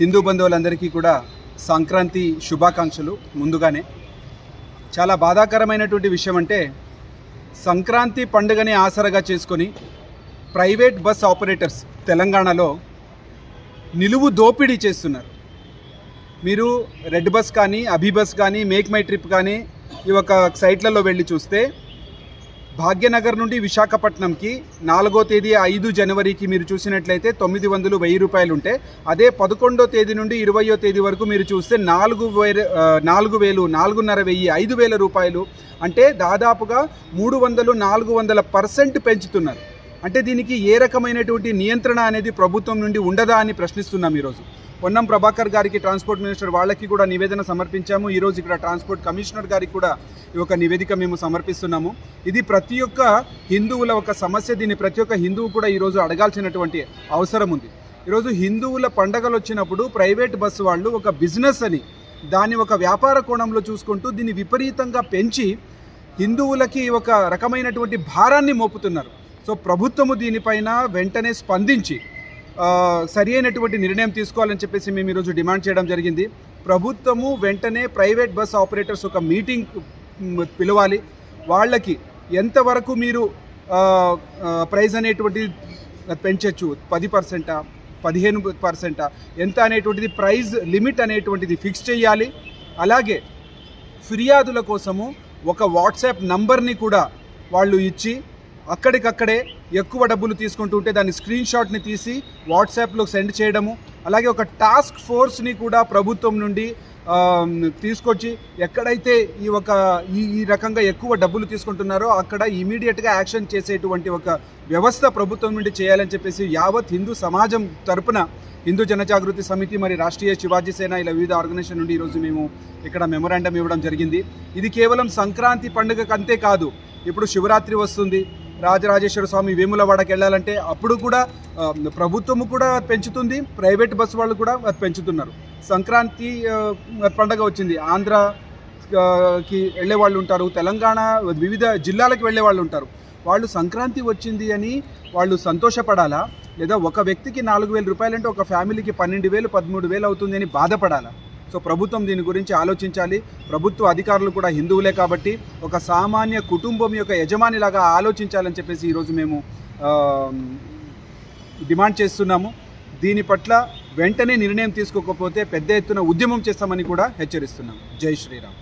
హిందూ బంధువులందరికీ కూడా సంక్రాంతి శుభాకాంక్షలు ముందుగానే. చాలా బాధాకరమైనటువంటి విషయం అంటే సంక్రాంతి పండుగని ఆసరగా చేసుకొని ప్రైవేట్ బస్ ఆపరేటర్స్ తెలంగాణలో నిలువు దోపిడీ చేస్తున్నారు. మీరు రెడ్ బస్ కానీ అభి బస్ కానీ మేక్ మై ట్రిప్ కానీ ఈ ఒక సైట్లలో వెళ్ళి చూస్తే భాగ్యనగర్ నుండి విశాఖపట్నంకి నాలుగో తేదీ ఐదు జనవరికి మీరు చూసినట్లయితే తొమ్మిది వందలు వెయ్యి రూపాయలు ఉంటే అదే పదకొండో తేదీ నుండి ఇరవయో తేదీ వరకు మీరు చూస్తే నాలుగు వేల నాలుగు వేలు నాలుగున్నర వెయ్యి ఐదు వేల రూపాయలు. అంటే దాదాపుగా మూడు వందలు నాలుగు వందల పర్సెంట్ పెంచుతున్నారు. అంటే దీనికి ఏ రకమైనటువంటి నియంత్రణ అనేది ప్రభుత్వం నుండి ఉండదా అని ప్రశ్నిస్తున్నాం ఈరోజు. పొన్నం ప్రభాకర్ గారికి ట్రాన్స్పోర్ట్ మినిస్టర్ వాళ్ళకి కూడా నివేదన సమర్పించాము. ఈరోజు ఇక్కడ ట్రాన్స్పోర్ట్ కమిషనర్ గారికి కూడా ఈ ఒక నివేదిక మేము సమర్పిస్తున్నాము. ఇది ప్రతి ఒక్క హిందువుల ఒక సమస్య దీన్ని ప్రతి ఒక్క హిందువు కూడా ఈరోజు అడగాల్సినటువంటి అవసరం ఉంది. ఈరోజు హిందువుల పండగలు వచ్చినప్పుడు ప్రైవేట్ బస్సు వాళ్ళు ఒక బిజినెస్ అని దాన్ని ఒక వ్యాపార కోణంలో చూసుకుంటూ దీన్ని విపరీతంగా పెంచి హిందువులకి ఒక రకమైనటువంటి భారాన్ని మోపుతున్నారు. సో ప్రభుత్వము దీనిపైన వెంటనే స్పందించి సరి అయినటువంటి నిర్ణయం తీసుకోవాలని చెప్పేసి మేము ఈరోజు డిమాండ్ చేయడం జరిగింది. ప్రభుత్వము వెంటనే ప్రైవేట్ బస్ ఆపరేటర్స్ ఒక మీటింగ్ పిలవాలి. వాళ్ళకి ఎంతవరకు మీరు ప్రైజ్ అనేటువంటిది పెంచవచ్చు పది పర్సెంటా? పదిహేను పర్సెంటా? ఎంత అనేటువంటిది? ప్రైజ్ లిమిట్ అనేటువంటిది ఫిక్స్ చేయాలి. అలాగే ఫిర్యాదుల కోసము ఒక వాట్సాప్ నంబర్ని కూడా వాళ్ళు ఇచ్చి అక్కడికక్కడే ఎక్కువ డబ్బులు తీసుకుంటూ ఉంటే దాని స్క్రీన్ షాట్ని తీసి వాట్సాప్లో సెండ్ చేయడము అలాగే ఒక టాస్క్ ఫోర్స్ని కూడా ప్రభుత్వం నుండి తీసుకొచ్చి ఎక్కడైతే ఈ ఒక ఈ ఈ రకంగా ఎక్కువ డబ్బులు తీసుకుంటున్నారో అక్కడ ఇమీడియట్గా యాక్షన్ చేసేటువంటి ఒక వ్యవస్థ ప్రభుత్వం నుండి చేయాలని చెప్పేసి యావత్ హిందూ సమాజం తరపున హిందూ జనజాగృతి సమితి మరి రాష్ట్రీయ శివాజీ సేన ఇలా వివిధ ఆర్గనైజేషన్ నుండి ఈరోజు మేము ఇక్కడ మెమొరాండం ఇవ్వడం జరిగింది. ఇది కేవలం సంక్రాంతి పండుగకు అంతే కాదు. ఇప్పుడు శివరాత్రి వస్తుంది. రాజరాజేశ్వర స్వామి వేములవాడకి వెళ్ళాలంటే అప్పుడు కూడా ప్రభుత్వము కూడా పెంచుతుంది ప్రైవేట్ బస్సు వాళ్ళు కూడా అది పెంచుతున్నారు. సంక్రాంతి పండగ వచ్చింది. ఆంధ్రకి వెళ్ళే వాళ్ళు ఉంటారు తెలంగాణ వివిధ జిల్లాలకు వెళ్ళే వాళ్ళు ఉంటారు. వాళ్ళు సంక్రాంతి వచ్చింది అని వాళ్ళు సంతోషపడాలా? లేదా ఒక వ్యక్తికి నాలుగు వేల రూపాయలంటే ఒక ఫ్యామిలీకి పన్నెండు వేలు పదమూడు వేలు అవుతుంది అని బాధపడాలా? సో ప్రభుత్వం దీని గురించి ఆలోచించాలి. ప్రభుత్వ అధికారులు కూడా హిందువులే కాబట్టి ఒక సామాన్య కుటుంబం యొక్క యజమానిలాగా ఆలోచించాలని చెప్పేసి ఈరోజు మేము డిమాండ్ చేస్తున్నాము. దీని పట్ల వెంటనే నిర్ణయం తీసుకోకపోతే పెద్ద ఎత్తున ఉద్యమం చేస్తామని కూడా హెచ్చరిస్తున్నాం. జై శ్రీరామ్.